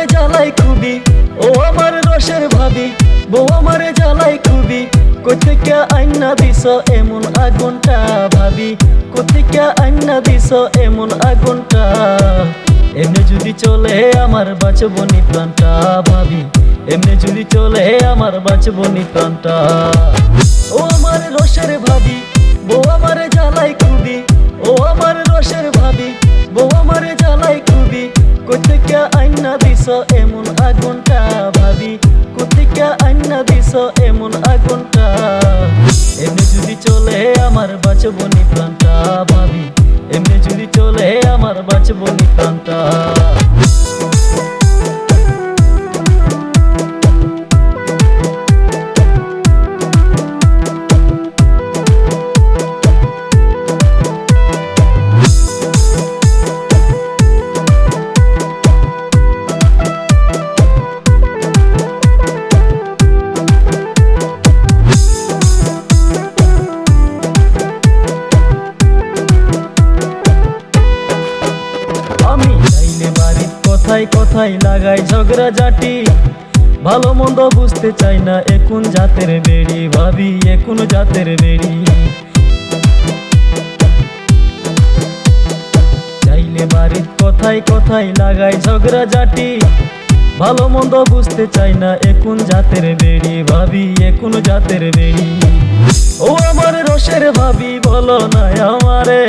আমারে জ্বালাই খুবই। ও আমার রসের ভাবি, বউ আমারে জ্বালাই খুবই। কোথেকে আইনা দিস এমন আগুনটা ভাবি? কোথেকে আইনা দিস এমন আগুনটা? এমনি যদি চলে আমার বাঁচবনি প্রাণটা ভাবি। এমনি যদি চলে আমার বাঁচবনি প্রাণটা। ও আমার কোথেকে আইনা দিস এমন আগুনটা, ভাবি? কোথেকা আইনা দিস এমন আগুনটা? এমনি যদি চলে আমার বাঁচবনি প্রাণটা ভাবি। এমনি যদি চলে আমার বাঁচবনি প্রাণটা বাড়ির কথাই কথাই লাগাই ঝগড়া জাটি ভালো মন্দ বুঝতে চাই না এখন জাতের বেড়ি? ভাবি এখন জাতের বেড়ি? চাইলে বাড়ির কথাই কথাই লাগাই ঝগড়া জাটি ভালো মন্দ বুঝতে চাই না এখন জাতের বেড়ি? ভাবি এখন জাতের বেড়ি? ও আমার রসের ভাবি, বলো না আমারে।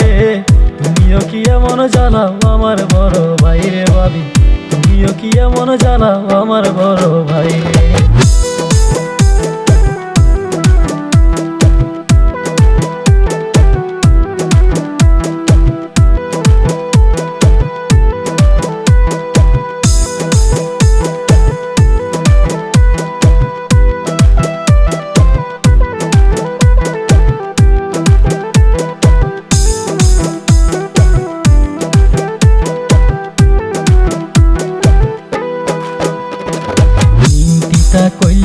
তুমিও কি এমন জানাও আমার বড় ভাই রে ভাবি? তুমিও কি এমন জানাও আমার বড় ভাই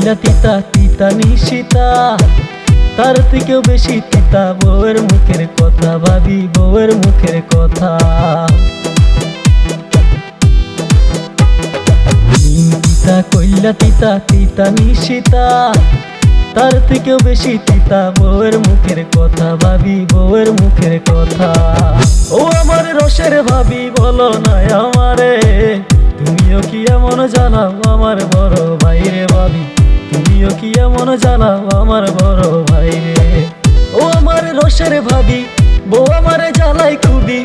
কইলা তিতা তিতা নিশিতা। তার থেকেও বেশি তিতা বউয়ের মুখের কথা ভাবি, বউয়ের মুখের কথা। কইলা তিতা তিতা নিশিতা। তার থেকেও বেশি তিতা বউয়ের মুখের কথা ভাবি, বউয়ের মুখের কথা। ও আমার রসের ভাবি, বলো না আমারে। তুমিও কি এমন জানাও আমার বড় ভাই রে ভাবি? তুমিও কি এমন জানাও আমার বড় ভাই রে? ও আমার রসের ভাবি, বউ আমারে জ্বালাই খুবই।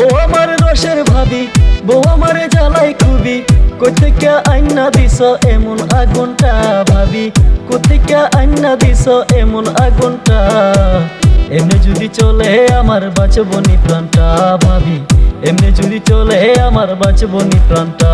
ও আমার রসের ভাবি, বউ আমারে জ্বালাই খুবই। কোথেকে আইনা দিস এমন আগুনটা ভাবি? কোথেকে আইনা দিস এমন আগুনটা? এমনি যদি চলে আমার বাঁচবনি প্রাণটা ভাবি। এমনি যদি চলে আমার বাঁচবনি প্রাণটা।